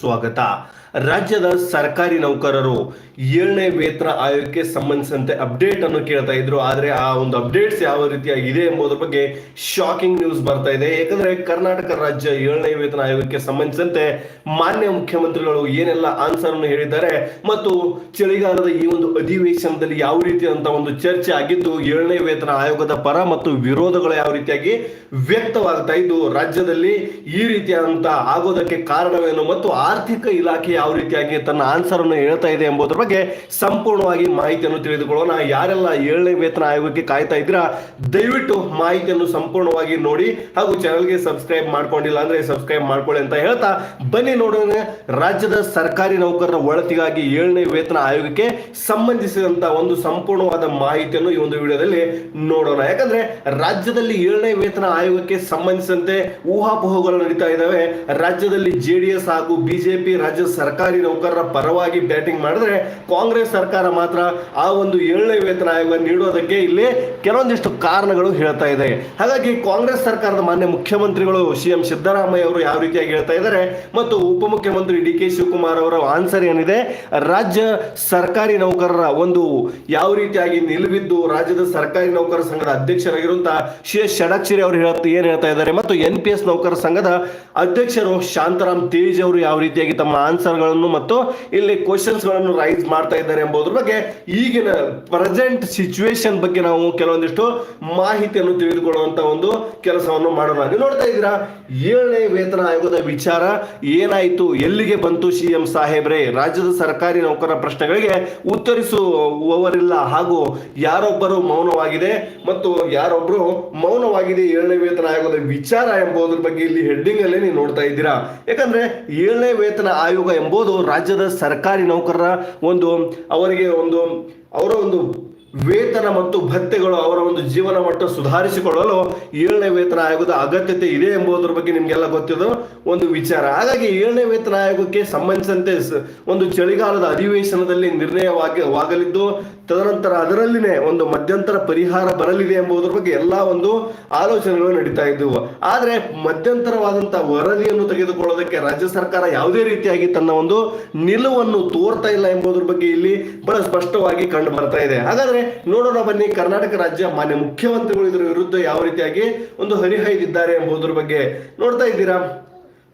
ಸ್ವಾಗತ. ರಾಜ್ಯದ ಸರ್ಕಾರಿ ನೌಕರರು ಏಳನೇ ವೇತನ ಆಯೋಗಕ್ಕೆ ಸಂಬಂಧಿಸಿದಂತೆ ಅಪ್ಡೇಟ್ ಅನ್ನು ಕೇಳ್ತಾ ಇದ್ರು. ಆದ್ರೆ ಆ ಒಂದು ಅಪ್ಡೇಟ್ಸ್ ಯಾವ ರೀತಿಯಾಗಿದೆ ಎಂಬುದರ ಬಗ್ಗೆ ಶಾಕಿಂಗ್ ನ್ಯೂಸ್ ಬರ್ತಾ ಇದೆ. ಯಾಕಂದ್ರೆ ಕರ್ನಾಟಕ ರಾಜ್ಯ ಏಳನೇ ವೇತನ ಆಯೋಗಕ್ಕೆ ಸಂಬಂಧಿಸಿದಂತೆ ಮಾನ್ಯ ಮುಖ್ಯಮಂತ್ರಿಗಳು ಏನೆಲ್ಲ ಆನ್ಸರ್ ಅನ್ನು ಹೇಳಿದ್ದಾರೆ ಮತ್ತು ಚಳಿಗಾಲದ ಈ ಒಂದು ಅಧಿವೇಶನದಲ್ಲಿ ಯಾವ ರೀತಿಯಾದಂತಹ ಒಂದು ಚರ್ಚೆ ಆಗಿದ್ದು, ಏಳನೇ ವೇತನ ಆಯೋಗದ ಪರ ಮತ್ತು ವಿರೋಧಗಳು ಯಾವ ರೀತಿಯಾಗಿ ವ್ಯಕ್ತವಾಗ್ತಾ ಇದ್ದು, ರಾಜ್ಯದಲ್ಲಿ ಈ ರೀತಿಯಾದಂತ ಆಗೋದಕ್ಕೆ ಕಾರಣವೇನು ಮತ್ತು ಆರ್ಥಿಕ ಇಲಾಖೆ ಯಾವ ರೀತಿಯಾಗಿ ತನ್ನ ಆನ್ಸರ್ ಅನ್ನು ಹೇಳ್ತಾ ಇದೆ ಎಂಬುದರ ಬಗ್ಗೆ ಸಂಪೂರ್ಣವಾಗಿ ಮಾಹಿತಿಯನ್ನು ತಿಳಿದುಕೊಳ್ಳೋಣ. ಯಾರೆಲ್ಲ ಏಳನೇ ವೇತನ ಆಯೋಗಕ್ಕೆ ಕಾಯ್ತಾ ಇದ್ದೀರಾ, ದಯವಿಟ್ಟು ಮಾಹಿತಿಯನ್ನು ಸಂಪೂರ್ಣವಾಗಿ ನೋಡಿ ಹಾಗೂ ಚಾನಲ್ಗೆ ಸಬ್ಸ್ಕ್ರೈಬ್ ಮಾಡ್ಕೊಂಡಿಲ್ಲ ಅಂದ್ರೆ ಸಬ್ಸ್ಕ್ರೈಬ್ ಮಾಡ್ಕೊಳ್ಳಿ ಅಂತ ಹೇಳ್ತಾ, ಬನ್ನಿ ನೋಡೋಣ ರಾಜ್ಯದ ಸರ್ಕಾರಿ ನೌಕರರ ಒಳತಿಗಾಗಿ ಏಳನೇ ವೇತನ ಆಯೋಗಕ್ಕೆ ಸಂಬಂಧಿಸಿದಂತ ಒಂದು ಸಂಪೂರ್ಣವಾದ ಮಾಹಿತಿಯನ್ನು ಈ ಒಂದು ವಿಡಿಯೋದಲ್ಲಿ ನೋಡೋಣ. ಯಾಕಂದ್ರೆ ರಾಜ್ಯದಲ್ಲಿ ಏಳನೇ ವೇತನ ಆಯೋಗಕ್ಕೆ ಸಂಬಂಧಿಸಿದಂತೆ ಊಹಾಪೋಹಗಳು ನಡೀತಾ ಇದ್ದಾವೆ. ರಾಜ್ಯದಲ್ಲಿ ಜೆಡಿಎಸ್ ಹಾಗೂ ಬಿಜೆಪಿ ರಾಜ್ಯ ಸರ್ಕಾರಿ ನೌಕರರ ಪರವಾಗಿ ಬ್ಯಾಟಿಂಗ್ ಮಾಡಿದ್ರೆ ಕಾಂಗ್ರೆಸ್ ಸರ್ಕಾರ ಮಾತ್ರ ಆ ಒಂದು ಏಳನೇ ವೇತನ ಆಯೋಗ ನೀಡೋದಕ್ಕೆ ಇಲ್ಲಿ ಕೆಲವೊಂದಿಷ್ಟು ಕಾರಣಗಳು ಹೇಳ್ತಾ ಇದೆ. ಹಾಗಾಗಿ ಕಾಂಗ್ರೆಸ್ ಸರ್ಕಾರದ ಮಾನ್ಯ ಮುಖ್ಯಮಂತ್ರಿಗಳು ಸಿ ಎಂ ಸಿದ್ದರಾಮಯ್ಯ ಅವರು ಯಾವ ರೀತಿಯಾಗಿ ಹೇಳ್ತಾ ಇದ್ದಾರೆ ಮತ್ತು ಉಪಮುಖ್ಯಮಂತ್ರಿ ಡಿ ಕೆ ಶಿವಕುಮಾರ್ ಅವರ ಆನ್ಸರ್ ಏನಿದೆ? ರಾಜ್ಯ ಸರ್ಕಾರಿ ನೌಕರರ ಒಂದು ಯಾವ ರೀತಿಯಾಗಿ ನಿಲುವಿದ್ದು ರಾಜ್ಯದ ಸರ್ಕಾರಿ ನೌಕರರ ಸಂಘದ ಅಧ್ಯಕ್ಷರಾಗಿರುವಂತಹ ಶ್ರೀ ಎಸ್ ಷಡಕ್ಷರಿ ಅವರು ಹೇಳ್ತಾ ಏನ್ ಹೇಳ್ತಾ ಇದ್ದಾರೆ ಮತ್ತು ಎನ್ ಪಿ ಎಸ್ ನೌಕರ ಸಂಘದ ಅಧ್ಯಕ್ಷರು ಶಾಂತರಾಮ್ ತೇಜ್ ಅವರು ಯಾವ ರೀತಿಯಾಗಿ ತಮ್ಮ ಆನ್ಸರ್ಗಳನ್ನು ಮತ್ತು ಇಲ್ಲಿ ಕ್ವಶನ್ಸ್ಗಳನ್ನು ರೈಸ್ ಮಾಡ್ತಾ ಇದ್ದಾರೆ ಎಂಬುದ್ರ ಬಗ್ಗೆ ಈಗಿನ ಪ್ರೆಸೆಂಟ್ ಸಿಚುವೇಶನ್ ಬಗ್ಗೆ ನಾವು ಕೆಲವೊಂದಿಷ್ಟು ಮಾಹಿತಿಯನ್ನು ತಿಳಿದುಕೊಳ್ಳುವಂತ ಒಂದು ಕೆಲಸವನ್ನು ಮಾಡೋಣ. ನೀವು ನೋಡ್ತಾ ಇದ್ದೀರಾ, ಏಳನೇ ವೇತನ ಆಯೋಗದ ವಿಚಾರ, ಏನಾಯಿತು, ಎಲ್ಲಿಗೆ ಬಂತು ಸಿ ಎಂ ಸಾಹೇಬ್ರೆ? ರಾಜ್ಯದ ಸರ್ಕಾರಿ ನೌಕರರ ಪ್ರಶ್ನೆಗಳಿಗೆ ಉತ್ತರಿಸುವವರಿಲ್ಲ ಹಾಗೂ ಯಾರೊಬ್ಬರು ಮೌನವಾಗಿದೆ ಮತ್ತು ಯಾರೊಬ್ಬರು ಮೌನವಾಗಿದೆ ಏಳನೇ ವೇತನ ಆಯೋಗದ ವಿಚಾರ ಎಂಬುದ್ರ ಬಗ್ಗೆ ಇಲ್ಲಿ ಹೆಡ್ಡಿಂಗ್ ಅಲ್ಲೇ ನೀವು ನೋಡ್ತಾ ಇದ್ದೀರಾ. ಯಾಕಂದ್ರೆ ಏಳನೇ ವೇತನ ಆಯೋಗ ಎಂಬುದು ರಾಜ್ಯದ ಸರ್ಕಾರಿ ನೌಕರರ ಒಂದು, ಅವರಿಗೆ ಒಂದು, ಅವರ ಒಂದು ವೇತನ ಮತ್ತು ಭತ್ಯೆಗಳು ಅವರ ಒಂದು ಜೀವನ ಮಟ್ಟ ಸುಧಾರಿಸಿಕೊಳ್ಳಲು ಏಳನೇ ವೇತನ ಆಯೋಗದ ಅಗತ್ಯತೆ ಇದೆ ಎಂಬುದರ ಬಗ್ಗೆ ನಿಮ್ಗೆಲ್ಲ ಗೊತ್ತಿರೋ ಒಂದು ವಿಚಾರ. ಹಾಗಾಗಿ ಏಳನೇ ವೇತನ ಆಯೋಗಕ್ಕೆ ಸಂಬಂಧಿಸಿದಂತೆ ಒಂದು ಚಳಿಗಾಲದ ಅಧಿವೇಶನದಲ್ಲಿ ನಿರ್ಣಯವಾಗಿ ವಾಗಲಿದ್ದು ತದನಂತರ ಅದರಲ್ಲಿನೇ ಒಂದು ಮಧ್ಯಂತರ ಪರಿಹಾರ ಬರಲಿದೆ ಎಂಬುದರ ಬಗ್ಗೆ ಎಲ್ಲ ಒಂದು ಆಲೋಚನೆಗಳು ನಡೀತಾ ಇದ್ದವು. ಆದರೆ ಮಧ್ಯಂತರವಾದಂತಹ ವರದಿಯನ್ನು ತೆಗೆದುಕೊಳ್ಳೋದಕ್ಕೆ ರಾಜ್ಯ ಸರ್ಕಾರ ಯಾವುದೇ ರೀತಿಯಾಗಿ ತನ್ನ ಒಂದು ನಿಲುವನ್ನು ತೋರ್ತಾ ಇಲ್ಲ ಎಂಬುದರ ಬಗ್ಗೆ ಇಲ್ಲಿ ಬಹಳ ಸ್ಪಷ್ಟವಾಗಿ ಕಂಡು ಬರ್ತಾ ಇದೆ. ಹಾಗಾದ್ರೆ ನೋಡೋಣ ಬನ್ನಿ, ಕರ್ನಾಟಕ ರಾಜ್ಯ ಮಾನ್ಯ ಮುಖ್ಯಮಂತ್ರಿಗಳು ಇದರ ವಿರುದ್ಧ ಯಾವ ರೀತಿಯಾಗಿ ಒಂದು ಹರಿಹಾಯ್ದಿದ್ದಾರೆ ಎಂಬುದರ ಬಗ್ಗೆ ನೋಡ್ತಾ ಇದ್ದೀರಾ?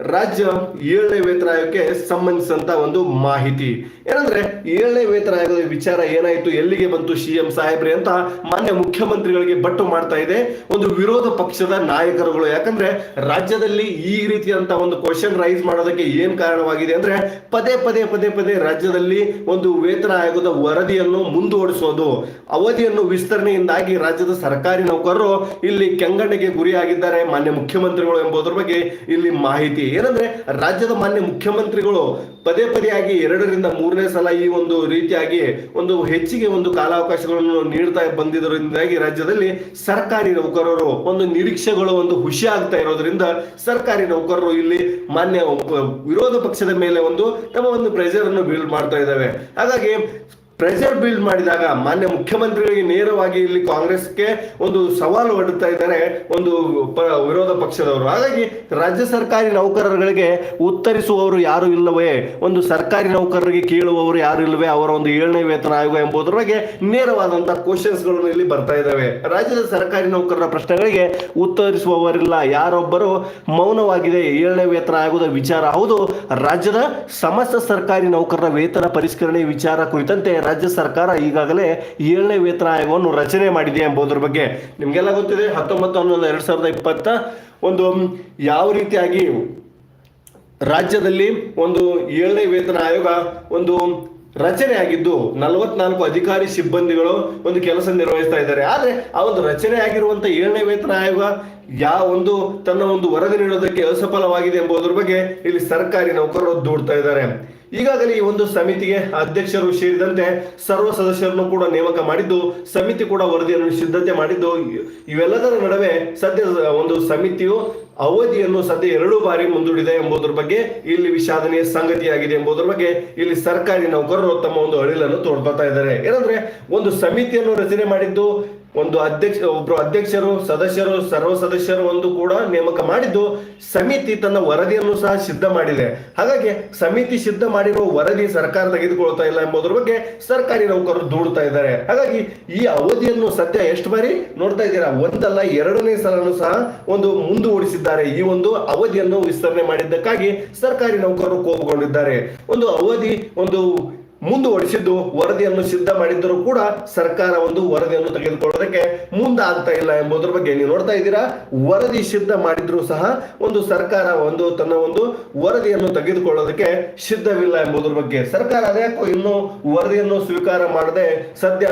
ರಾಜ್ಯ ಏಳನೇ ವೇತನ ಆಯೋಗಕ್ಕೆ ಸಂಬಂಧಿಸಿದಂತ ಒಂದು ಮಾಹಿತಿ. ಏನಂದ್ರೆ, ಏಳನೇ ವೇತನ ಆಯೋಗದ ವಿಚಾರ ಏನಾಯ್ತು, ಎಲ್ಲಿಗೆ ಬಂತು ಸಿ ಎಂ ಸಾಹೇಬ್ರೆ ಅಂತ ಮಾನ್ಯ ಮುಖ್ಯಮಂತ್ರಿಗಳಿಗೆ ಬಟ್ಟು ಮಾಡ್ತಾ ಇದೆ. ಒಂದು ವಿರೋಧ ಪಕ್ಷದ ನಾಯಕರುಗಳು. ಯಾಕಂದ್ರೆ, ರಾಜ್ಯದಲ್ಲಿ ಈ ರೀತಿಯಂತ ಒಂದು ಕ್ವಶನ್ ರೈಸ್ ಮಾಡೋದಕ್ಕೆ ಏನ್ ಕಾರಣವಾಗಿದೆ ಅಂದ್ರೆ, ಪದೇ ಪದೇ ಪದೇ ಪದೇ ರಾಜ್ಯದಲ್ಲಿ ಒಂದು ವೇತನ ಆಯೋಗದ ವರದಿಯನ್ನು ಮುಂದುವರಿಸೋದು ಅವಧಿಯನ್ನು ವಿಸ್ತರಣೆಯಿಂದಾಗಿ ರಾಜ್ಯದ ಸರ್ಕಾರಿ ನೌಕರರು ಇಲ್ಲಿ ಕೆಂಗಣ್ಣಿಗೆ ಗುರಿಯಾಗಿದ್ದಾರೆ. ಮಾನ್ಯ ಮುಖ್ಯಮಂತ್ರಿಗಳು ಎಂಬುದರ ಬಗ್ಗೆ ಇಲ್ಲಿ ಮಾಹಿತಿ ಏನಂದ್ರೆ ರಾಜ್ಯದ ಮಾನ್ಯ ಮುಖ್ಯಮಂತ್ರಿಗಳು ಪದೇ ಪದೇಯಾಗಿ ಎರಡರಿಂದ ಮೂರನೇ ಸಲ ಈ ಒಂದು ರೀತಿಯಾಗಿ ಒಂದು ಹೆಚ್ಚಿಗೆ ಒಂದು ಕಾಲಾವಕಾಶಗಳನ್ನು ನೀಡ್ತಾ ಬಂದಿದ್ದರಿಂದಾಗಿ ರಾಜ್ಯದಲ್ಲಿ ಸರ್ಕಾರಿ ನೌಕರರು ಒಂದು ನಿರೀಕ್ಷೆಗಳು ಒಂದು ಖುಷಿ ಆಗ್ತಾ ಇರೋದ್ರಿಂದ ಸರ್ಕಾರಿ ನೌಕರರು ಇಲ್ಲಿ ಮಾನ್ಯ ವಿರೋಧ ಪಕ್ಷದ ಮೇಲೆ ಒಂದು ತಮ್ಮ ಒಂದು ಪ್ರೆಷರ್ ಅನ್ನು ಬಿಲ್ಡ್ ಮಾಡ್ತಾ ಇದ್ದಾವೆ. ಹಾಗಾಗಿ ಪ್ರೆಷರ್ ಬಿಲ್ಡ್ ಮಾಡಿದಾಗ ಮಾನ್ಯ ಮುಖ್ಯಮಂತ್ರಿಗಳಿಗೆ ನೇರವಾಗಿ ಇಲ್ಲಿ ಕಾಂಗ್ರೆಸ್ಗೆ ಒಂದು ಸವಾಲು ಒಡ್ಡುತ್ತಾ ಇದ್ದಾರೆ ಒಂದು ವಿರೋಧ ಪಕ್ಷದವರು. ಹಾಗಾಗಿ ರಾಜ್ಯ ಸರ್ಕಾರಿ ನೌಕರರುಗಳಿಗೆ ಉತ್ತರಿಸುವವರು ಯಾರು ಇಲ್ಲವೇ, ಒಂದು ಸರ್ಕಾರಿ ನೌಕರರಿಗೆ ಕೇಳುವವರು ಯಾರು ಇಲ್ಲವೇ, ಅವರ ಒಂದು ಏಳನೇ ವೇತನ ಆಯೋಗ ಎಂಬುದರ ಬಗ್ಗೆ ನೇರವಾದಂತಹ ಕ್ವಶನ್ಸ್ಗಳು ಇಲ್ಲಿ ಬರ್ತಾ ಇದ್ದಾವೆ. ರಾಜ್ಯದ ಸರ್ಕಾರಿ ನೌಕರರ ಪ್ರಶ್ನೆಗಳಿಗೆ ಉತ್ತರಿಸುವವರಿಲ್ಲ, ಯಾರೊಬ್ಬರು ಮೌನವಾಗಿದೆ, ಏಳನೇ ವೇತನ ಆಯೋಗದ ವಿಚಾರ. ಹೌದು, ರಾಜ್ಯದ ಸಮಸ್ತ ಸರ್ಕಾರಿ ನೌಕರರ ವೇತನ ಪರಿಷ್ಕರಣೆ ವಿಚಾರ ಕುರಿತಂತೆ ರಾಜ್ಯ ಸರ್ಕಾರ ಈಗಾಗಲೇ ಏಳನೇ ವೇತನ ಆಯೋಗವನ್ನು ರಚನೆ ಮಾಡಿದೆ ಎಂಬುದರ ಬಗ್ಗೆ ನಿಮಗೆಲ್ಲ ಗೊತ್ತಿದೆ, ಹತ್ತೊಂಬತ್ತು, ಹನ್ನೊಂದು, ಎರಡ್ ಸಾವಿರದ ಇಪ್ಪತ್ತ ಒಂದು ಯಾವ ರೀತಿಯಾಗಿ ರಾಜ್ಯದಲ್ಲಿ ಒಂದು ಏಳನೇ ವೇತನ ಆಯೋಗ ಒಂದು ರಚನೆ ಆಗಿದ್ದು ನಲವತ್ನಾಲ್ಕು ಅಧಿಕಾರಿ ಸಿಬ್ಬಂದಿಗಳು ಒಂದು ಕೆಲಸ ನಿರ್ವಹಿಸ್ತಾ ಇದ್ದಾರೆ. ಆದರೆ ಆ ಒಂದು ರಚನೆ ಆಗಿರುವಂತ ಏಳನೇ ವೇತನ ಆಯೋಗ ಯಾವ ಒಂದು ತನ್ನ ಒಂದು ವರದಿ ನೀಡೋದಕ್ಕೆ ಅಸಫಲವಾಗಿದೆ ಎಂಬುದರ ಬಗ್ಗೆ ಇಲ್ಲಿ ಸರ್ಕಾರಿ ನೌಕರರು ದೂಡ್ತಾ ಇದ್ದಾರೆ. ಈಗಾಗಲೇ ಈ ಒಂದು ಸಮಿತಿಗೆ ಅಧ್ಯಕ್ಷರು ಸೇರಿದಂತೆ ಸರ್ವ ಸದಸ್ಯರನ್ನು ಕೂಡ ನೇಮಕ ಮಾಡಿದ್ದು, ಸಮಿತಿ ಕೂಡ ವರದಿಯನ್ನು ಸಿದ್ಧತೆ ಮಾಡಿದ್ದು, ಇವೆಲ್ಲದರ ನಡುವೆ ಸದ್ಯ ಒಂದು ಸಮಿತಿಯು ಅವಧಿಯನ್ನು ಸದ್ಯ ಎರಡು ಬಾರಿ ಮುಂದೂಡಿದೆ ಎಂಬುದರ ಬಗ್ಗೆ, ಇಲ್ಲಿ ವಿಷಾದನೀಯ ಸಂಗತಿಯಾಗಿದೆ ಎಂಬುದರ ಬಗ್ಗೆ ಇಲ್ಲಿ ಸರ್ಕಾರಿ ನೌಕರರು ತಮ್ಮ ಒಂದು ಅಳಿಲನ್ನು ತೋಡ್ಬರ್ತಾ ಇದ್ದಾರೆ. ಏನಂದ್ರೆ, ಒಂದು ಸಮಿತಿಯನ್ನು ರಚನೆ ಮಾಡಿದ್ದು ಒಂದು ಅಧ್ಯಕ್ಷ, ಒಬ್ರು ಅಧ್ಯಕ್ಷರು, ಸದಸ್ಯರು, ಸರ್ವ ಸದಸ್ಯರು ಒಂದು ಕೂಡ ನೇಮಕ ಮಾಡಿದ್ದು ಸಮಿತಿ ತನ್ನ ವರದಿಯನ್ನು ಸಹ ಸಿದ್ಧ ಮಾಡಿದೆ. ಹಾಗಾಗಿ ಸಮಿತಿ ಸಿದ್ಧ ಮಾಡಿರುವ ವರದಿ ಸರ್ಕಾರ ತೆಗೆದುಕೊಳ್ತಾ ಇಲ್ಲ ಎಂಬುದರ ಬಗ್ಗೆ ಸರ್ಕಾರಿ ನೌಕರರು ದೂಡ್ತಾ ಇದ್ದಾರೆ. ಹಾಗಾಗಿ ಈ ಅವಧಿಯನ್ನು ಸದ್ಯ ಎಷ್ಟು ಬಾರಿ ನೋಡ್ತಾ ಇದ್ದೀರಾ? ಒಂದಲ್ಲ, ಎರಡನೇ ಸಲನೂ ಸಹ ಒಂದು ಮುಂದುವರಿಸಿದ್ದಾರೆ. ಈ ಒಂದು ಅವಧಿಯನ್ನು ವಿಸ್ತರಣೆ ಮಾಡಿದ್ದಕ್ಕಾಗಿ ಸರ್ಕಾರಿ ನೌಕರರು ಕೋಪಗೊಂಡಿದ್ದಾರೆ. ಒಂದು ಅವಧಿ, ಒಂದು ಮುಂದುವರಿಸಿದ್ದು, ವರದಿಯನ್ನು ಸಿದ್ಧ ಮಾಡಿದ್ದರೂ ಕೂಡ ಸರ್ಕಾರ ಒಂದು ವರದಿಯನ್ನು ತೆಗೆದುಕೊಳ್ಳೋದಕ್ಕೆ ಮುಂದಾಗ್ತಾ ಇಲ್ಲ ಎಂಬುದರ ಬಗ್ಗೆ ನೀವು ನೋಡ್ತಾ ಇದ್ದೀರಾ? ವರದಿ ಸಿದ್ಧ ಮಾಡಿದ್ರೂ ಸಹ ಒಂದು ಸರ್ಕಾರ ಒಂದು ತನ್ನ ಒಂದು ವರದಿಯನ್ನು ತೆಗೆದುಕೊಳ್ಳೋದಕ್ಕೆ ಸಿದ್ಧವಿಲ್ಲ ಎಂಬುದರ ಬಗ್ಗೆ ಸರ್ಕಾರ ಅದ್ಯಾಕೋ ಇನ್ನೂ ವರದಿಯನ್ನು ಸ್ವೀಕಾರ ಮಾಡದೆ ಸದ್ಯ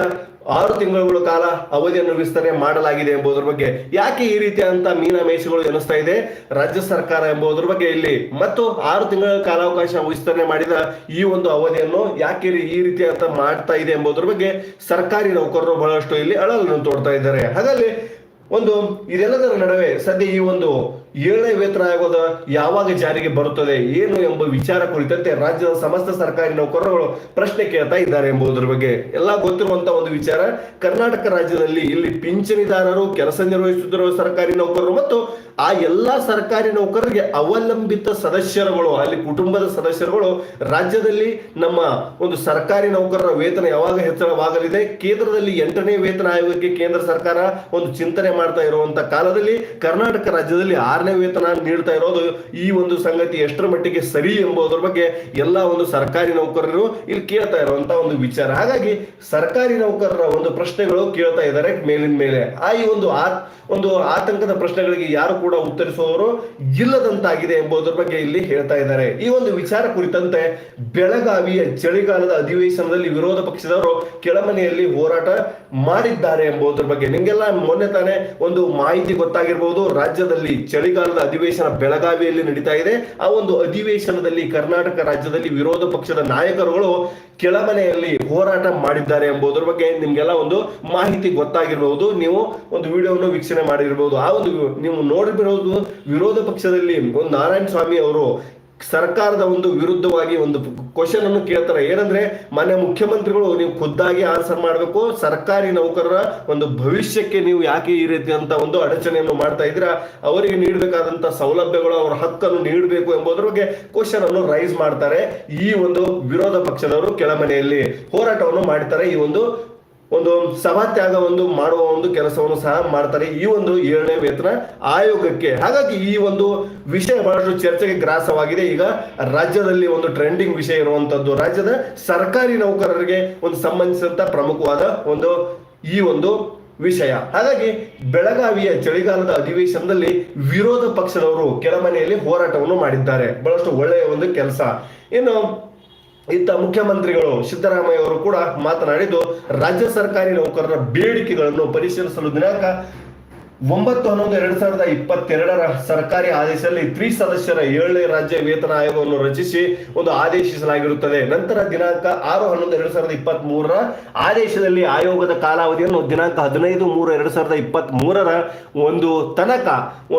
ಆರು ತಿಂಗಳುಗಳ ಕಾಲ ಅವಧಿಯನ್ನು ವಿಸ್ತರಣೆ ಮಾಡಲಾಗಿದೆ ಎಂಬುದರ ಬಗ್ಗೆ ಯಾಕೆ ಈ ರೀತಿಯಾದಂತಹ ಮೀನ ಮೇಷಗಳು ಎನಿಸ್ತಾ ಇದೆ? ರಾಜ್ಯ ಸರ್ಕಾರ ಎಂಬುದರ ಬಗ್ಗೆ ಇಲ್ಲಿ ಮತ್ತು ಆರು ತಿಂಗಳ ಕಾಲಾವಕಾಶ ವಿಸ್ತರಣೆ ಮಾಡಿದ ಈ ಒಂದು ಅವಧಿಯನ್ನು ಯಾಕೆ ಈ ರೀತಿ ಅಂತ ಮಾಡ್ತಾ ಇದೆ ಎಂಬುದರ ಬಗ್ಗೆ ಸರ್ಕಾರಿ ನೌಕರರು ಬಹಳಷ್ಟು ಇಲ್ಲಿ ಅಳಲನ್ನು ತೋಡ್ತಾ ಇದ್ದಾರೆ. ಹಾಗಾಗಿ ಒಂದು, ಇದೆಲ್ಲದರ ನಡುವೆ ಸದ್ಯ ಈ ಒಂದು ಏಳನೇ ವೇತನ ಆಯೋಗದ ಯಾವಾಗ ಜಾರಿಗೆ ಬರುತ್ತದೆ, ಏನು ಎಂಬ ವಿಚಾರ ಕುರಿತಂತೆ ರಾಜ್ಯದ ಸಮಸ್ತ ಸರ್ಕಾರಿ ನೌಕರರು ಪ್ರಶ್ನೆ ಕೇಳ್ತಾ ಇದ್ದಾರೆ ಎಂಬುದರ ಬಗ್ಗೆ. ಎಲ್ಲ ಗೊತ್ತಿರುವಂತಹ ಒಂದು ವಿಚಾರ, ಕರ್ನಾಟಕ ರಾಜ್ಯದಲ್ಲಿ ಇಲ್ಲಿ ಪಿಂಚಣಿದಾರರು, ಕೆಲಸ ನಿರ್ವಹಿಸುತ್ತಿರುವ ಸರ್ಕಾರಿ ನೌಕರರು ಮತ್ತು ಆ ಎಲ್ಲಾ ಸರ್ಕಾರಿ ನೌಕರರಿಗೆ ಅವಲಂಬಿತ ಸದಸ್ಯರುಗಳು, ಅಲ್ಲಿ ಕುಟುಂಬದ ಸದಸ್ಯರುಗಳು, ರಾಜ್ಯದಲ್ಲಿ ನಮ್ಮ ಒಂದು ಸರ್ಕಾರಿ ನೌಕರರ ವೇತನ ಯಾವಾಗ ಹೆಚ್ಚಳವಾಗಲಿದೆ, ಕೇಂದ್ರದಲ್ಲಿ ಎಂಟನೇ ವೇತನ ಆಯೋಗಕ್ಕೆ ಕೇಂದ್ರ ಸರ್ಕಾರ ಒಂದು ಚಿಂತನೆ ಮಾಡ್ತಾ ಇರುವಂತ ಕಾಲದಲ್ಲಿ ಕರ್ನಾಟಕ ರಾಜ್ಯದಲ್ಲಿ ಆರನೇ ವೇತನ ನೀಡ್ತಾ ಇರೋದು ಈ ಒಂದು ಸಂಗತಿ ಎಷ್ಟರ ಮಟ್ಟಿಗೆ ಸರಿ ಎಂಬುದರ ಬಗ್ಗೆ ಎಲ್ಲ ಒಂದು ಸರ್ಕಾರಿ ನೌಕರರು ಇಲ್ಲಿ ಕೇಳ್ತಾ ಇರುವಂತ ಒಂದು ವಿಚಾರ. ಹಾಗಾಗಿ ಸರ್ಕಾರಿ ನೌಕರರ ಒಂದು ಪ್ರಶ್ನೆಗಳು ಕೇಳ್ತಾ ಇದ್ದಾರೆ ಮೇಲಿನ ಮೇಲೆ. ಆ ಈ ಒಂದು ಆ ಒಂದು ಆತಂಕದ ಪ್ರಶ್ನೆಗಳಿಗೆ ಯಾರು ಕೂಡ ಉತ್ತರಿಸುವವರು ಇಲ್ಲದಂತಾಗಿದೆ ಎಂಬುದರ ಬಗ್ಗೆ ಇಲ್ಲಿ ಹೇಳ್ತಾ ಇದ್ದಾರೆ. ಈ ಒಂದು ವಿಚಾರ ಕುರಿತಂತೆ ಬೆಳಗಾವಿಯ ಚಳಿಗಾಲದ ಅಧಿವೇಶನದಲ್ಲಿ ವಿರೋಧ ಪಕ್ಷದವರು ಕೆಳಮನೆಯಲ್ಲಿ ಹೋರಾಟ ಮಾಡಿದ್ದಾರೆ ಎಂಬುದರ ಬಗ್ಗೆ. ನಿಮಗೆಲ್ಲ ಮೊನ್ನೆ ತಾನೇ ಒಂದು ಮಾಹಿತಿ ಗೊತ್ತಾಗಿರ್ಬೋದು. ರಾಜ್ಯದಲ್ಲಿ ಚಳಿಗಾಲದ ಅಧಿವೇಶನ ಬೆಳಗಾವಿಯಲ್ಲಿ ನಡೀತಾ ಇದೆ. ಆ ಒಂದು ಅಧಿವೇಶನದಲ್ಲಿ ಕರ್ನಾಟಕ ರಾಜ್ಯದಲ್ಲಿ ವಿರೋಧ ಪಕ್ಷದ ನಾಯಕರುಗಳು ಕೆಳಮನೆಯಲ್ಲಿ ಹೋರಾಟ ಮಾಡಿದ್ದಾರೆ ಎಂಬುದರ ಬಗ್ಗೆ ನಿಮ್ಗೆಲ್ಲ ಒಂದು ಮಾಹಿತಿ ಗೊತ್ತಾಗಿರಬಹುದು ನೀವು ಒಂದು ವಿಡಿಯೋವನ್ನು ವೀಕ್ಷಣೆ ಮಾಡಿರ್ಬಹುದು ಆ ಒಂದು ನೀವು ನೋಡಿರಬಹುದು ವಿರೋಧ ಪಕ್ಷದಲ್ಲಿ ಒಂದು ನಾರಾಯಣ ಸ್ವಾಮಿ ಅವರು ಸರ್ಕಾರದ ಒಂದು ವಿರುದ್ಧವಾಗಿ ಒಂದು ಕ್ವಶನ್ ಅನ್ನು ಕೇಳ್ತಾರೆ. ಏನಂದ್ರೆ, ಮಾನ್ಯ ಮುಖ್ಯಮಂತ್ರಿಗಳು ನೀವು ಖುದ್ದಾಗಿ ಆನ್ಸರ್ ಮಾಡಬೇಕು. ಸರ್ಕಾರಿ ನೌಕರರ ಒಂದು ಭವಿಷ್ಯಕ್ಕೆ ನೀವು ಯಾಕೆ ಈ ರೀತಿ ಅಂತ ಒಂದು ಅಡಚಣೆಯನ್ನು ಮಾಡ್ತಾ ಇದ್ದೀರಾ? ಅವರಿಗೆ ನೀಡಬೇಕಾದಂತ ಸೌಲಭ್ಯಗಳು, ಅವರ ಹಕ್ಕನ್ನು ನೀಡಬೇಕು ಎಂಬುದರ ಬಗ್ಗೆ ಕ್ವಶನ್ ಅನ್ನು ರೈಸ್ ಮಾಡ್ತಾರೆ. ಈ ಒಂದು ವಿರೋಧ ಪಕ್ಷದವರು ಕೆಳಮನೆಯಲ್ಲಿ ಹೋರಾಟವನ್ನು ಮಾಡ್ತಾರೆ ಈ ಒಂದು ಒಂದು ಸಭಾತ್ಯಾಗ ಒಂದು ಮಾಡುವ ಒಂದು ಕೆಲಸವನ್ನು ಸಹ ಮಾಡ್ತಾರೆ ಈ ಒಂದು ಏಳನೇ ವೇತನ ಆಯೋಗಕ್ಕೆ. ಹಾಗಾಗಿ ಈ ಒಂದು ವಿಷಯ ಬಹಳಷ್ಟು ಚರ್ಚೆಗೆ ಗ್ರಾಸವಾಗಿದೆ. ಈಗ ರಾಜ್ಯದಲ್ಲಿ ಒಂದು ಟ್ರೆಂಡಿಂಗ್ ವಿಷಯ ಇರುವಂತದ್ದು. ರಾಜ್ಯದ ಸರ್ಕಾರಿ ನೌಕರರಿಗೆ ಒಂದು ಸಂಬಂಧಿಸಿದಂತ ಪ್ರಮುಖವಾದ ಒಂದು ಈ ಒಂದು ವಿಷಯ. ಹಾಗಾಗಿ ಬೆಳಗಾವಿಯ ಚಳಿಗಾಲದ ಅಧಿವೇಶನದಲ್ಲಿ ವಿರೋಧ ಪಕ್ಷದವರು ಕೆಳಮನೆಯಲ್ಲಿ ಹೋರಾಟವನ್ನು ಮಾಡಿದ್ದಾರೆ. ಬಹಳಷ್ಟು ಒಳ್ಳೆಯ ಒಂದು ಕೆಲಸ. ಇನ್ನು ಇತ್ತ ಮುಖ್ಯಮಂತ್ರಿಗಳು ಸಿದ್ದರಾಮಯ್ಯ ಅವರು ಕೂಡ ಮಾತನಾಡಿದ್ದು, ರಾಜ್ಯ ಸರ್ಕಾರಿ ನೌಕರರ ಬೇಡಿಕೆಗಳನ್ನು ಪರಿಶೀಲಿಸಲು ದಿನಾಂಕ ಒಂಬತ್ತು ಹನ್ನೊಂದು ಎರಡ್ ಸಾವಿರದ ಇಪ್ಪತ್ತೆರಡರ ಸರ್ಕಾರಿ ಆದೇಶದಲ್ಲಿ ತ್ರಿಸದಸ್ಯರ ಏಳನೇ ರಾಜ್ಯ ವೇತನ ಆಯೋಗವನ್ನು ರಚಿಸಿ ಒಂದು ಆದೇಶಿಸಲಾಗಿರುತ್ತದೆ. ನಂತರ ದಿನಾಂಕ ಆರು ಹನ್ನೊಂದು ಎರಡ್ ಸಾವಿರದ ಇಪ್ಪತ್ತ್ ಮೂರರ ಆದೇಶದಲ್ಲಿ ಆಯೋಗದ ಕಾಲಾವಧಿಯನ್ನು ದಿನಾಂಕ ಹದಿನೈದು ಮೂರು ಎರಡ್ ಸಾವಿರದ ಇಪ್ಪತ್ತ್ ಮೂರರ ಒಂದು ತನಕ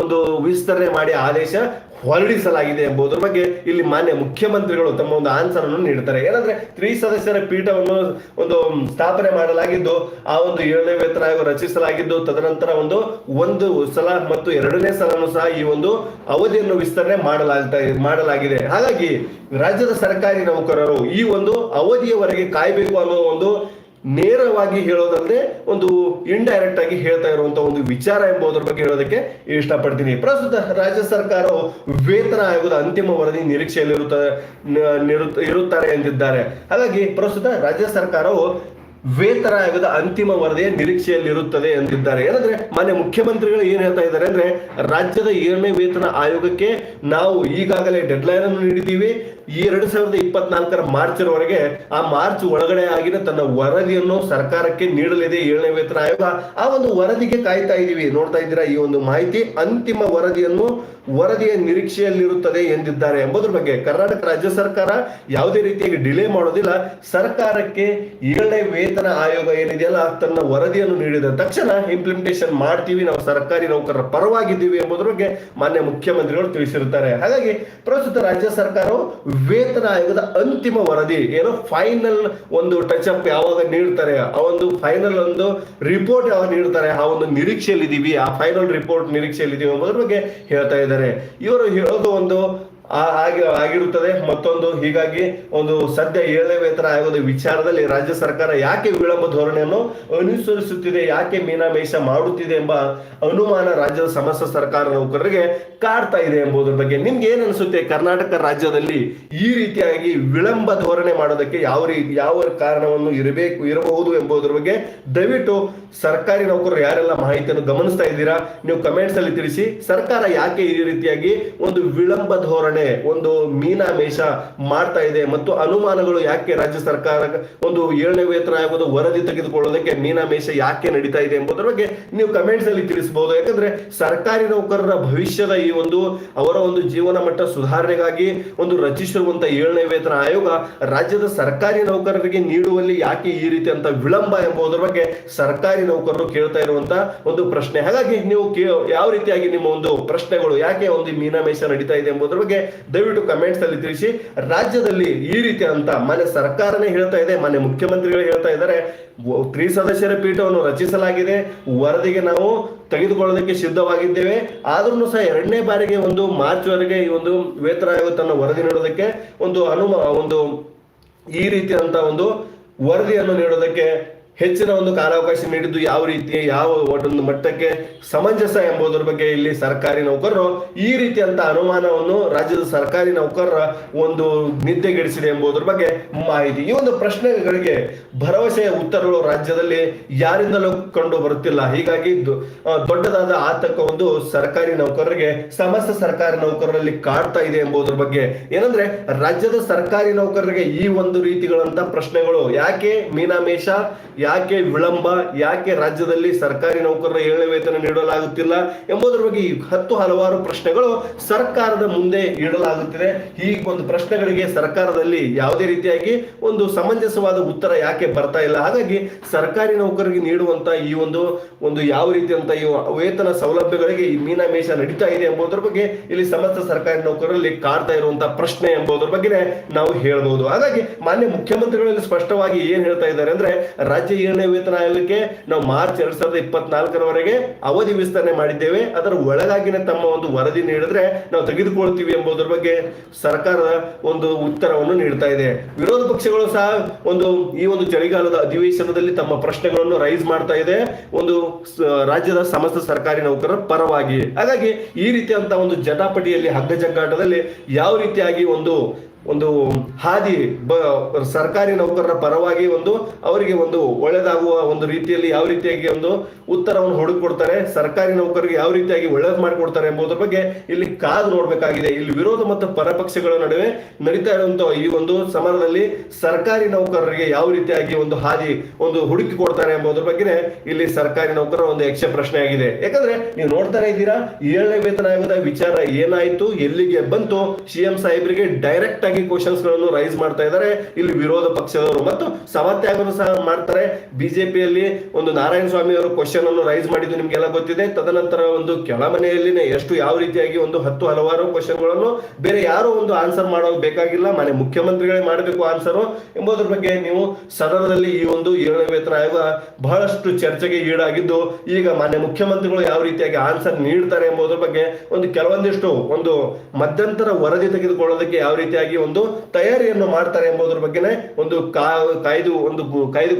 ಒಂದು ವಿಸ್ತರಣೆ ಮಾಡಿ ಆದೇಶ ಹೊರಡಿಸಲಾಗಿದೆ ಎಂಬುದರ ಬಗ್ಗೆ ಇಲ್ಲಿ ಮಾನ್ಯ ಮುಖ್ಯಮಂತ್ರಿಗಳು ತಮ್ಮ ಒಂದು ಆನ್ಸರ್ ಅನ್ನು ನೀಡುತ್ತಾರೆ ಏನಂದ್ರೆ ತ್ರಿಸದಸ್ಯರ ಪೀಠವನ್ನು ಒಂದು ಸ್ಥಾಪನೆ ಮಾಡಲಾಗಿದ್ದು, ಆ ಒಂದು ಏಳನೇ ವೇತನ ಆಯೋಗ ರಚಿಸಲಾಗಿದ್ದು, ತದನಂತರ ಒಂದು ಒಂದು ಸಲ ಮತ್ತು ಎರಡನೇ ಸಲನು ಸಹ ಈ ಒಂದು ಅವಧಿಯನ್ನು ವಿಸ್ತರಣೆ ಮಾಡಲಾಗ್ತಾ, ಮಾಡಲಾಗಿದೆ. ಹಾಗಾಗಿ ರಾಜ್ಯದ ಸರ್ಕಾರಿ ನೌಕರರು ಈ ಒಂದು ಅವಧಿಯವರೆಗೆ ಕಾಯಬೇಕು ಅನ್ನೋ ಒಂದು ನೇರವಾಗಿ ಹೇಳೋದಲ್ಲದೆ ಒಂದು ಇಂಡೈರೆಕ್ಟ್ ಆಗಿ ಹೇಳ್ತಾ ಇರುವಂತ ಒಂದು ವಿಚಾರ ಎಂಬುದರ ಬಗ್ಗೆ ಹೇಳೋದಕ್ಕೆ ಇಷ್ಟಪಡ್ತೀನಿ. ಪ್ರಸ್ತುತ ರಾಜ್ಯ ಸರ್ಕಾರವು ವೇತನ ಆಯೋಗದ ಅಂತಿಮ ವರದಿ ನಿರೀಕ್ಷೆಯಲ್ಲಿ ಇರುತ್ತಾರೆ ಎಂದಿದ್ದಾರೆ ಹಾಗಾಗಿ ಪ್ರಸ್ತುತ ರಾಜ್ಯ ಸರ್ಕಾರವು ವೇತನ ಆಯೋಗದ ಅಂತಿಮ ವರದಿಯ ನಿರೀಕ್ಷೆಯಲ್ಲಿರುತ್ತದೆ ಎಂದಿದ್ದಾರೆ. ಏನಂದ್ರೆ ಮಾನ್ಯ ಮುಖ್ಯಮಂತ್ರಿಗಳು ಏನ್ ಹೇಳ್ತಾ ಇದ್ದಾರೆ ಅಂದ್ರೆ, ರಾಜ್ಯದ ಏಳನೇ ವೇತನ ಆಯೋಗಕ್ಕೆ ನಾವು ಈಗಾಗಲೇ ಡೆಡ್ಲೈನ್ ಅನ್ನು ನೀಡಿದ್ದೀವಿ. ಈ ಎರಡು ಸಾವಿರದ ಇಪ್ಪತ್ನಾಲ್ಕರ ಮಾರ್ಚ್ ವರೆಗೆ ಆ ಮಾರ್ಚ್ ಒಳಗಡೆ ಆಗಿನ ತನ್ನ ವರದಿಯನ್ನು ಸರ್ಕಾರಕ್ಕೆ ನೀಡಲಿದೆ ಏಳನೇ ವೇತನ ಆಯೋಗ. ಆ ಒಂದು ವರದಿಗೆ ಕಾಯ್ತಾ ಇದೀವಿ ನೋಡ್ತಾ ಇದ್ದೀರಾ ಈ ಒಂದು ಮಾಹಿತಿ? ಅಂತಿಮ ವರದಿಯನ್ನು ವರದಿಯ ನಿರೀಕ್ಷೆಯಲ್ಲಿರುತ್ತದೆ ಎಂದಿದ್ದಾರೆ. ಎಂಬುದ್ರ ಬಗ್ಗೆ ಕರ್ನಾಟಕ ರಾಜ್ಯ ಸರ್ಕಾರ ಯಾವುದೇ ರೀತಿಯಾಗಿ ಡಿಲೇ ಮಾಡೋದಿಲ್ಲ. ಸರ್ಕಾರಕ್ಕೆ ಏಳನೇ ವೇತನ ಆಯೋಗ ಏನಿದೆಯಲ್ಲ ತನ್ನ ವರದಿಯನ್ನು ನೀಡಿದ. ತಕ್ಷಣ ಇಂಪ್ಲಿಮೆಂಟೇಷನ್ ಮಾಡ್ತೀವಿ. ನಾವು ಸರ್ಕಾರಿ ನೌಕರರ ಪರವಾಗಿದ್ದೀವಿ ಎಂಬುದ್ರ ಬಗ್ಗೆ ಮಾನ್ಯ ಮುಖ್ಯಮಂತ್ರಿಗಳು ತಿಳಿಸಿರುತ್ತಾರೆ. ಹಾಗಾಗಿ ಪ್ರಸ್ತುತ ರಾಜ್ಯ ಸರ್ಕಾರವು ವೇತನ ಆಯೋಗದ ಅಂತಿಮ ವರದಿ, ಏನೋ ಫೈನಲ್ ಒಂದು ಟಚ್ ಅಪ್ ಯಾವಾಗ ನೀಡ್ತಾರೆ, ಆ ಒಂದು ಫೈನಲ್ ಒಂದು ರಿಪೋರ್ಟ್ ಯಾವಾಗ ನೀಡ್ತಾರೆ, ಆ ಒಂದು ನಿರೀಕ್ಷೆಯಲ್ಲಿ ಇದೀವಿ ಆ ಫೈನಲ್ ರಿಪೋರ್ಟ್ ನಿರೀಕ್ಷೆಯಲ್ಲಿ ಇದೀವಿ ಎಂಬುದರ ಬಗ್ಗೆ ಹೇಳ್ತಾ ಇದ್ದಾರೆ. ಇವರು ಹೇಳೋದು ಒಂದು ಆಗಿ ಆಗಿರುತ್ತದೆ. ಮತ್ತೊಂದು, ಹೀಗಾಗಿ ಒಂದು ಸದ್ಯ ಏಳನೇ ವೇತನ ಆಯೋಗದ ವಿಚಾರದಲ್ಲಿ ರಾಜ್ಯ ಸರ್ಕಾರ ಯಾಕೆ ವಿಳಂಬ ಧೋರಣೆಯನ್ನು ಅನುಸರಿಸುತ್ತಿದೆ, ಯಾಕೆ ಮೀನಾಮೇಷ ಮಾಡುತ್ತಿದೆ ಎಂಬ ಅನುಮಾನ ರಾಜ್ಯದ ಸಮಸ್ತ ಸರ್ಕಾರ ನೌಕರರಿಗೆ ಕಾಡ್ತಾ ಇದೆ ಎಂಬುದರ ಬಗ್ಗೆ ನಿಮ್ಗೆ ಏನ್ ಅನಿಸುತ್ತೆ? ಕರ್ನಾಟಕ ರಾಜ್ಯದಲ್ಲಿ ಈ ರೀತಿಯಾಗಿ ವಿಳಂಬ ಧೋರಣೆ ಮಾಡೋದಕ್ಕೆ ಯಾವ ರೀತಿ ಯಾವ ಕಾರಣವನ್ನು ಇರಬೇಕು, ಇರಬಹುದು ಎಂಬುದರ ಬಗ್ಗೆ ದಯವಿಟ್ಟು ಸರ್ಕಾರಿ ನೌಕರರು ಯಾರೆಲ್ಲ ಮಾಹಿತಿಯನ್ನು ಗಮನಿಸ್ತಾ ಇದ್ದೀರಾ, ನೀವು ಕಮೆಂಟ್ಸ್ ಅಲ್ಲಿ ತಿಳಿಸಿ. ಸರ್ಕಾರ ಯಾಕೆ ಈ ರೀತಿಯಾಗಿ ಒಂದು ವಿಳಂಬ ಧೋರಣೆ ಒಂದು ಮೀನಾಮೇಷ ಮಾಡ್ತಾ ಇದೆ ಮತ್ತು ಅನುಮಾನಗಳು ಯಾಕೆ ರಾಜ್ಯ ಸರ್ಕಾರ ಒಂದು ಏಳನೇ ವೇತನ ಆಯೋಗದ ವರದಿ ತೆಗೆದುಕೊಳ್ಳೋದಕ್ಕೆ ಮೀನಾಮೇಷ ಯಾಕೆ ನಡೀತಾ ಇದೆ ಎಂಬುದರ ಬಗ್ಗೆ ನೀವು ಕಮೆಂಟ್ಸ್ ಅಲ್ಲಿ ತಿಳಿಸಬಹುದು ಯಾಕಂದ್ರೆ ಸರ್ಕಾರಿ ನೌಕರರ ಭವಿಷ್ಯದ ಈ ಒಂದು, ಅವರ ಒಂದು ಜೀವನ ಮಟ್ಟ ಸುಧಾರಣೆಗಾಗಿ ಒಂದು ರಚಿಸಿರುವಂತಹ ಏಳನೇ ವೇತನ ಆಯೋಗ ರಾಜ್ಯದ ಸರ್ಕಾರಿ ನೌಕರರಿಗೆ ನೀಡುವಲ್ಲಿ ಯಾಕೆ ಈ ರೀತಿ ಅಂತ ವಿಳಂಬ ಎಂಬುದರ ಬಗ್ಗೆ ಸರ್ಕಾರಿ ನೌಕರರು ಕೇಳ್ತಾ ಇರುವಂತಹ ಒಂದು ಪ್ರಶ್ನೆ. ಹಾಗಾಗಿ ನೀವು ಯಾವ ರೀತಿಯಾಗಿ ನಿಮ್ಮ ಒಂದು ಪ್ರಶ್ನೆಗಳು, ಯಾಕೆ ಒಂದು ಮೀನಾಮೇಷ ನಡೀತಾ ಇದೆ ಎಂಬುದರ ಬಗ್ಗೆ ದಯವಿಟ್ಟು ಕಮೆಂಟ್ಸ್ ಅಲ್ಲಿ ತಿಳಿಸಿ, ರಾಜ್ಯದಲ್ಲಿ ಈ ರೀತಿ ಅಂತ ಮನೆ ಸರ್ಕಾರನೇ ಹೇಳ್ತಾ ಇದೆ ಮನೆ ಮುಖ್ಯಮಂತ್ರಿಗಳು ಹೇಳ್ತಾ ಇದ್ದಾರೆ. ತ್ರಿ ಸದಸ್ಯರ ಪೀಠವನ್ನು ರಚಿಸಲಾಗಿದೆ. ವರದಿಗೆ ನಾವು ತೆಗೆದುಕೊಳ್ಳೋದಕ್ಕೆ ಸಿದ್ಧವಾಗಿದ್ದೇವೆ. ಆದ್ರೂ ಸಹ ಎರಡನೇ ಬಾರಿಗೆ ಒಂದು ಮಾರ್ಚ್ ವರೆಗೆ ಈ ಒಂದು ವೇತನ ಆಯೋಗ ತನ್ನ ವರದಿ ನೀಡೋದಕ್ಕೆ ಒಂದು ಅನುಮ, ಒಂದು ಈ ರೀತಿಯಂತ ಒಂದು ವರದಿಯನ್ನು ನೀಡೋದಕ್ಕೆ ಹೆಚ್ಚಿನ ಒಂದು ಕಾಲಾವಕಾಶ ನೀಡಿದ್ದು ಯಾವ ರೀತಿ, ಯಾವ ಒಂದು ಮಟ್ಟಕ್ಕೆ ಸಮಂಜಸ ಎಂಬುದರ ಬಗ್ಗೆ ಇಲ್ಲಿ ಸರ್ಕಾರಿ ನೌಕರರು ಈ ರೀತಿಯಂತ ಅನುಮಾನವನ್ನು ರಾಜ್ಯದ ಸರ್ಕಾರಿ ನೌಕರರ ಒಂದು ನಿದ್ದೆಗೆಡಿಸಿದೆ ಎಂಬುದರ ಬಗ್ಗೆ ಮಾಹಿತಿ. ಈ ಒಂದು ಪ್ರಶ್ನೆಗಳಿಗೆ ಭರವಸೆಯ ಉತ್ತರಗಳು ರಾಜ್ಯದಲ್ಲಿ ಯಾರಿಂದಲೂ ಕಂಡು ಬರುತ್ತಿಲ್ಲ. ಹೀಗಾಗಿ ದೊಡ್ಡದಾದ ಆತಂಕ ಒಂದು ಸರ್ಕಾರಿ ನೌಕರರಿಗೆ, ಸಮಸ್ತ ಸರ್ಕಾರಿ ನೌಕರರಲ್ಲಿ ಕಾಡ್ತಾ ಇದೆ ಎಂಬುದರ ಬಗ್ಗೆ. ಏನಂದ್ರೆ, ರಾಜ್ಯದ ಸರ್ಕಾರಿ ನೌಕರರಿಗೆ ಈ ಒಂದು ರೀತಿಗಳಂತ ಪ್ರಶ್ನೆಗಳು ಯಾಕೆ ಮೀನಾಮೇಷ, ಯಾಕೆ ವಿಳಂಬ, ಯಾಕೆ ರಾಜ್ಯದಲ್ಲಿ ಸರ್ಕಾರಿ ನೌಕರರ ಏಳನೇ ವೇತನ ನೀಡಲಾಗುತ್ತಿಲ್ಲ ಎಂಬುದರ ಬಗ್ಗೆ ಈ ಹತ್ತು ಹಲವಾರು ಪ್ರಶ್ನೆಗಳು ಸರ್ಕಾರದ ಮುಂದೆ ಇಡಲಾಗುತ್ತಿದೆ. ಈ ಒಂದು ಪ್ರಶ್ನೆಗಳಿಗೆ ಸರ್ಕಾರದಲ್ಲಿ ಯಾವುದೇ ರೀತಿಯಾಗಿ ಒಂದು ಸಮಂಜಸವಾದ ಉತ್ತರ ಯಾಕೆ ಬರ್ತಾ ಇಲ್ಲ? ಹಾಗಾಗಿ ಸರ್ಕಾರಿ ನೌಕರರಿಗೆ ನೀಡುವಂತ ಈ ಒಂದು ಒಂದು ಯಾವ ರೀತಿಯಂತ ಈ ವೇತನ ಸೌಲಭ್ಯಗಳಿಗೆ ಈ ಮೀನಾಮೇಷ ನಡೀತಾ ಇದೆ ಎಂಬುದರ ಬಗ್ಗೆ ಇಲ್ಲಿ ಸಮಸ್ತ ಸರ್ಕಾರಿ ನೌಕರರಲ್ಲಿ ಕಾಡ್ತಾ ಇರುವಂತಹ ಪ್ರಶ್ನೆ ಎಂಬುದರ ಬಗ್ಗೆ ನಾವು ಹೇಳಬಹುದು ಹಾಗಾಗಿ ಮಾನ್ಯ ಮುಖ್ಯಮಂತ್ರಿಗಳಲ್ಲಿ ಸ್ಪಷ್ಟವಾಗಿ ಏನ್ ಹೇಳ್ತಾ ಇದ್ದಾರೆ ಅಂದ್ರೆ, ರಾಜ್ಯ ಏಳನೇ ವೇತನ ಆಯೋಗಕ್ಕೆ ನಾವು ಮಾರ್ಚ್ ಎರಡ್ ಸಾವಿರದ ಇಪ್ಪತ್ನಾಲ್ಕರವರೆಗೆ ಅವಧಿ ವಿಸ್ತರಣೆ ಮಾಡಿದ್ದೇವೆ. ಅದರ ಒಳಗಾಗಿನ ತಮ್ಮ ಒಂದು ವರದಿ ನೀಡಿದ್ರೆ ನಾವು ತೆಗೆದುಕೊಳ್ತೀವಿ ಎಂಬುದರ ಬಗ್ಗೆ ಸರ್ಕಾರದ ಒಂದು ಉತ್ತರವನ್ನು ನೀಡ್ತಾ ಇದೆ. ವಿರೋಧ ಪಕ್ಷಗಳು ಸಹ ಒಂದು ಈ ಒಂದು ಚಳಿಗಾಲದ ಅಧಿವೇಶನದಲ್ಲಿ ತಮ್ಮ ಪ್ರಶ್ನೆಗಳನ್ನು ರೈಸ್ ಮಾಡ್ತಾ ಇದೆ. ಒಂದು ರಾಜ್ಯದ ಸಮಸ್ತ ಸರ್ಕಾರಿ ನೌಕರರ ಪರವಾಗಿ. ಹಾಗಾಗಿ ಈ ರೀತಿಯಂತಹ ಒಂದು ಜಟಾಪಟಿಯಲ್ಲಿ ಹಗ್ಗ ಜಗ್ಗಾಟದಲ್ಲಿ ಯಾವ ರೀತಿಯಾಗಿ ಒಂದು ಒಂದು ಹಾದಿ ಬ, ಸರ್ಕಾರಿ ನೌಕರರ ಪರವಾಗಿ ಒಂದು ಅವರಿಗೆ ಒಂದು ಒಳ್ಳೆದಾಗುವ ಒಂದು ರೀತಿಯಲ್ಲಿ ಯಾವ ರೀತಿಯಾಗಿ ಒಂದು ಉತ್ತರವನ್ನು ಹುಡುಕೊಡ್ತಾರೆ, ಸರ್ಕಾರಿ ನೌಕರರಿಗೆ ಯಾವ ರೀತಿಯಾಗಿ ಒಳ್ಳೇದು ಮಾಡಿಕೊಡ್ತಾರೆ ಎಂಬುದರ ಬಗ್ಗೆ ಇಲ್ಲಿ ಕಾದು ನೋಡಬೇಕಾಗಿದೆ. ಇಲ್ಲಿ ವಿರೋಧ ಮತ್ತು ಪರಪಕ್ಷಗಳ ನಡುವೆ ನಡೀತಾ ಇರುವಂತಹ ಈ ಒಂದು ಸಮರದಲ್ಲಿ ಸರ್ಕಾರಿ ನೌಕರರಿಗೆ ಯಾವ ರೀತಿಯಾಗಿ ಒಂದು ಹಾದಿ ಒಂದು ಹುಡುಕಿ ಕೊಡ್ತಾರೆ ಎಂಬುದರ ಬಗ್ಗೆ ಇಲ್ಲಿ ಸರ್ಕಾರಿ ನೌಕರರ ಒಂದು ಯಕ್ಷ ಪ್ರಶ್ನೆ ಆಗಿದೆ ಯಾಕಂದ್ರೆ ನೀವು ನೋಡ್ತಾನೆ ಇದ್ದೀರಾ, ಏಳನೇ ವೇತನ ಆಯೋಗದ ವಿಚಾರ ಏನಾಯ್ತು, ಎಲ್ಲಿಗೆ ಬಂತು ಸಿಎಂ ಸಾಹೇಬರಿಗೆ ಡೈರೆಕ್ಟ್ ಕ್ವಶನ್ಸ್ಗಳನ್ನು ರೈಸ್ ಮಾಡ್ತಾ ಇದ್ದಾರೆ. ಇಲ್ಲಿ ವಿರೋಧ ಪಕ್ಷದವರು ಮತ್ತು ಸಭಾತ್ಯಾಗವನ್ನು ಸಹ ಮಾಡ್ತಾರೆ. ಬಿಜೆಪಿಯಲ್ಲಿ ಒಂದು ನಾರಾಯಣ ಸ್ವಾಮಿ ಅವರು ಕ್ವಶನ್ ಅನ್ನು ರೈಸ್ ಮಾಡಿದ್ದು ನಿಮ್ಗೆಲ್ಲ ಗೊತ್ತಿದೆ. ತದನಂತರ ಒಂದು ಕೆಳಮನೆಯಲ್ಲಿನೇ ಎಷ್ಟು ಯಾವ ರೀತಿಯಾಗಿ ಒಂದು ಹತ್ತು ಹಲವಾರು ಕ್ವಶನ್ಗಳನ್ನು ಬೇರೆ ಯಾರು ಒಂದು ಆನ್ಸರ್ ಮಾಡೋ ಬೇಕಾಗಿಲ್ಲ. ಮನೆ ಮುಖ್ಯಮಂತ್ರಿಗಳೇ ಮಾಡಬೇಕು ಆನ್ಸರ್ ಎಂಬುದರ ಬಗ್ಗೆ ನೀವು ಸದನದಲ್ಲಿ ಈ ಒಂದು ಏಳನೇ ವೇತನ ಆಯೋಗ ಬಹಳಷ್ಟು ಚರ್ಚೆಗೆ ಈಡಾಗಿದ್ದು, ಈಗ ಮಾನ್ಯ ಮುಖ್ಯಮಂತ್ರಿಗಳು ಯಾವ ರೀತಿಯಾಗಿ ಆನ್ಸರ್ ನೀಡ್ತಾರೆ ಎಂಬುದರ ಬಗ್ಗೆ ಒಂದು ಕೆಲವೊಂದಿಷ್ಟು ಒಂದು ಮಧ್ಯಂತರ ವರದಿ ತೆಗೆದುಕೊಳ್ಳೋದಕ್ಕೆ ಯಾವ ರೀತಿಯಾಗಿ ಒಂದು ತಯಾರಿಯನ್ನು ಮಾಡ್ತಾರೆ ಎಂಬುದರ ಬಗ್ಗೆನೇ ಒಂದು ಕಾಯ್ದು ಒಂದು ಕಾಯ್ದು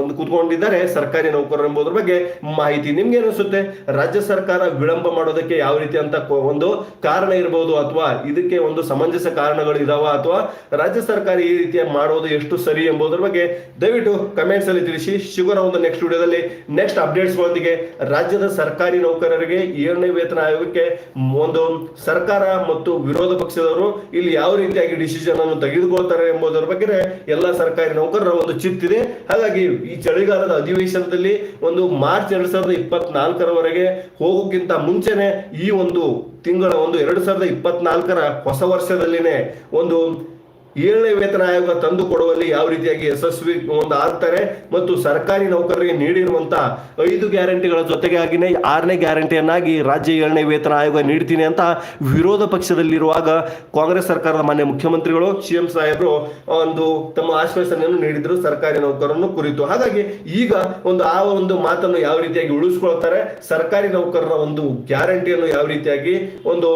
ಒಂದು ಕೂತ್ಕೊಂಡಿದ್ದಾರೆ ಸರ್ಕಾರಿ ನೌಕರರು ಎಂಬುದರ ಬಗ್ಗೆ ಮಾಹಿತಿ ನಿಮ್ಗೆ ಅನಿಸುತ್ತೆ ರಾಜ್ಯ ಸರ್ಕಾರ ವಿಳಂಬ ಮಾಡೋದಕ್ಕೆ ಯಾವ ರೀತಿ ಅಂತ ಒಂದು ಕಾರಣ ಇರಬಹುದು ಅಥವಾ ಇದಕ್ಕೆ ಒಂದು ಸಮಂಜಸ ಕಾರಣಗಳು ಇದಾವ ಅಥವಾ ರಾಜ್ಯ ಸರ್ಕಾರ ಈ ರೀತಿಯ ಮಾಡೋದು ಎಷ್ಟು ಸರಿ ಎಂಬುದರ ಬಗ್ಗೆ ದಯವಿಟ್ಟು ಕಮೆಂಟ್ಸ್ ಅಲ್ಲಿ ತಿಳಿಸಿ. ಶುಗರ್ ಒಂದು ನೆಕ್ಸ್ಟ್ ವಿಡಿಯೋದಲ್ಲಿ. ನೆಕ್ಸ್ಟ್ ಅಪ್ಡೇಟ್ಸ್ ಒಂದಿಗೆ ರಾಜ್ಯದ ಸರ್ಕಾರಿ ನೌಕರರಿಗೆ ಏಳನೇ ವೇತನ ಆಯೋಗಕ್ಕೆ ಒಂದು ಸರ್ಕಾರ ಮತ್ತು ವಿರೋಧ ಪಕ್ಷದವರು ಇಲ್ಲಿ ಯಾವ ರೀತಿಯಾಗಿ ಡಿಸಿಷನ್ ಅನ್ನು ತೆಗೆದುಕೊಳ್ತಾರೆ ಎಂಬುದರ ಬಗ್ಗೆ ಎಲ್ಲ ಸರ್ಕಾರಿ ನೌಕರರ ಒಂದು ಚಿತ್ತಿದೆ. ಹಾಗಾಗಿ ಈ ಚಳಿಗಾಲದ ಅಧಿವೇಶನದಲ್ಲಿ ಒಂದು ಮಾರ್ಚ್ ಎರಡ್ ಸಾವಿರದ ಇಪ್ಪತ್ನಾಲ್ಕರವರೆಗೆ ಹೋಗೋಕ್ಕಿಂತ ಮುಂಚೆನೆ ಈ ಒಂದು ತಿಂಗಳ ಒಂದು ಎರಡ್ ಸಾವಿರದ ಇಪ್ಪತ್ನಾಲ್ಕರ ಹೊಸ ವರ್ಷದಲ್ಲಿನೇ ಒಂದು ಏಳನೇ ವೇತನ ಆಯೋಗ ತಂದು ಕೊಡುವಲ್ಲಿ ಯಾವ ರೀತಿಯಾಗಿ ಯಶಸ್ವಿ ಒಂದು ಆಗ್ತಾರೆ ಮತ್ತು ಸರ್ಕಾರಿ ನೌಕರರಿಗೆ ನೀಡಿರುವಂತ ಐದು ಗ್ಯಾರಂಟಿಗಳ ಜೊತೆಗಾಗಿನೇ ಆರನೇ ಗ್ಯಾರಂಟಿಯನ್ನಾಗಿ ರಾಜ್ಯ ಏಳನೇ ವೇತನ ಆಯೋಗ ನೀಡ್ತೀನಿ ಅಂತ ವಿರೋಧ ಪಕ್ಷದಲ್ಲಿರುವಾಗ ಕಾಂಗ್ರೆಸ್ ಸರ್ಕಾರದ ಮಾನ್ಯ ಮುಖ್ಯಮಂತ್ರಿಗಳು ಸಿಎಂ ಸಾಹೇಬರು ಒಂದು ತಮ್ಮ ಆಶ್ವಾಸನೆಯನ್ನು ನೀಡಿದ್ರು ಸರ್ಕಾರಿ ನೌಕರರನ್ನು ಕುರಿತು. ಹಾಗಾಗಿ ಈಗ ಒಂದು ಆ ಒಂದು ಮಾತನ್ನು ಯಾವ ರೀತಿಯಾಗಿ ಉಳಿಸ್ಕೊಳ್ತಾರೆ, ಸರ್ಕಾರಿ ನೌಕರರ ಒಂದು ಗ್ಯಾರಂಟಿಯನ್ನು ಯಾವ ರೀತಿಯಾಗಿ ಒಂದು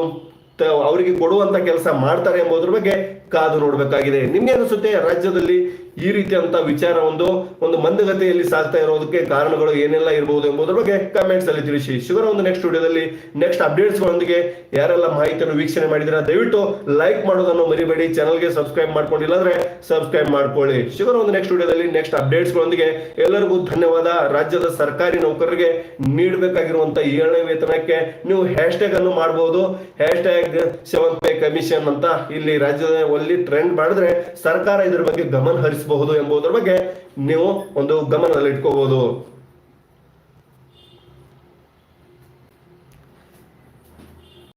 ಅವರಿಗೆ ಕೊಡುವಂತ ಕೆಲಸ ಮಾಡ್ತಾರೆ ಎಂಬುದ್ರ ಬಗ್ಗೆ ಕಾದು ನೋಡಬೇಕಾಗಿದೆ. ನಿಮ್ಗೆ ಅನಿಸುತ್ತೆ ರಾಜ್ಯದಲ್ಲಿ ಈ ರೀತಿಯಂತ ವಿಚಾರ ಒಂದು ಒಂದು ಮಂದಗತಿಯಲ್ಲಿ ಸಾಗ್ತಾ ಇರೋದಕ್ಕೆ ಕಾರಣಗಳು ಏನೆಲ್ಲ ಇರಬಹುದು ಎಂಬುದರ ಬಗ್ಗೆ ಕಮೆಂಟ್ಸ್ ಅಲ್ಲಿ ತಿಳಿಸಿ. ಶುಗರ್ ಒಂದು ನೆಕ್ಸ್ಟ್ ವಿಡಿಯೋದಲ್ಲಿ ನೆಕ್ಸ್ಟ್ ಅಪ್ಡೇಟ್ಸ್ ಗಳೊಂದಿಗೆ ಯಾರೆಲ್ಲ ಮಾಹಿತಿಯನ್ನು ವೀಕ್ಷಣೆ ಮಾಡಿದಿರಾ ದಯವಿಟ್ಟು ಲೈಕ್ ಮಾಡೋದನ್ನು ಮರಿಬೇಡಿ. ಚಾನಲ್ಗೆ ಸಬ್ಸ್ಕ್ರೈಬ್ ಮಾಡ್ಕೊಂಡಿಲ್ಲ ಅಂದ್ರೆ ಸಬ್ಸ್ಕ್ರೈಬ್ ಮಾಡ್ಕೊಳ್ಳಿ. ಶುಗರ್ ಒಂದು ನೆಕ್ಸ್ಟ್ ವಿಡಿಯೋದಲ್ಲಿ ನೆಕ್ಸ್ಟ್ ಅಪ್ಡೇಟ್ಸ್ ಗಳೊಂದಿಗೆ ಎಲ್ಲರಿಗೂ ಧನ್ಯವಾದ. ರಾಜ್ಯದ ಸರ್ಕಾರಿ ನೌಕರರಿಗೆ ನೀಡಬೇಕಾಗಿರುವಂತ ಏಳನೇ ವೇತನಕ್ಕೆ ನೀವು ಹ್ಯಾಶ್ ಟ್ಯಾಗ್ ಅನ್ನು ಮಾಡಬಹುದು hash tag seven pay commission ಅಂತ ಇಲ್ಲಿ ರಾಜ್ಯದಲ್ಲಿ ಟ್ರೆಂಡ್ ಮಾಡಿದ್ರೆ ಸರ್ಕಾರ ಇದ್ರ ಬಗ್ಗೆ ಗಮನ ಹರಿಸಬಹುದು ಎಂಬುದರ ಬಗ್ಗೆ ನೀವು ಒಂದು ಗಮನದಲ್ಲಿ ಇಟ್ಕೋಬಹುದು